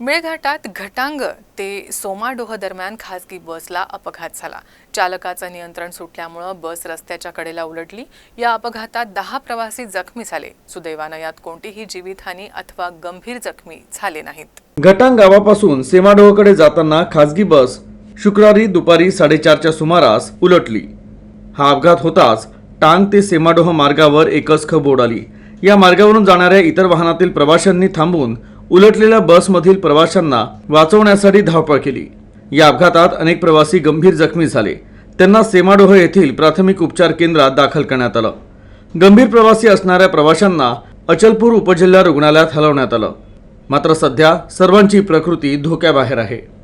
मेळघाटात घटांग ते सोमाडोह दरम्यान खासगी बसला अपघात झाला. चालकाचं नियंत्रण सुटल्यामुळं बस रस्त्याच्या कडेला उलटली. या अपघातात दहा प्रवासी जखमी झाले. सुदैवानं यात कोणतीही जीवितहानी अथवा गंभीर जखमी झाले नाहीत. घटांग गावापासून सेमाडोहकडे जाताना खासगी बस शुक्रवारी दुपारी साडेचारच्या सुमारास उलटली. हा अपघात होताच टांग ते सेमाडोह मार्गावर एकच खब उडाली. या मार्गावरून जाणाऱ्या इतर वाहनातील प्रवाशांनी थांबून उलटलेल्या बसमधील प्रवाशांना वाचवण्यासाठी धावपळ केली. या अपघातात अनेक प्रवासी गंभीर जखमी झाले. त्यांना सेमाडोह येथील प्राथमिक उपचार केंद्रात दाखल करण्यात आलं. गंभीर प्रवासी असणाऱ्या प्रवाशांना अचलपूर उपजिल्हा रुग्णालयात हलवण्यात आलं. मात्र सध्या सर्वांची प्रकृती धोक्याबाहेर आहे.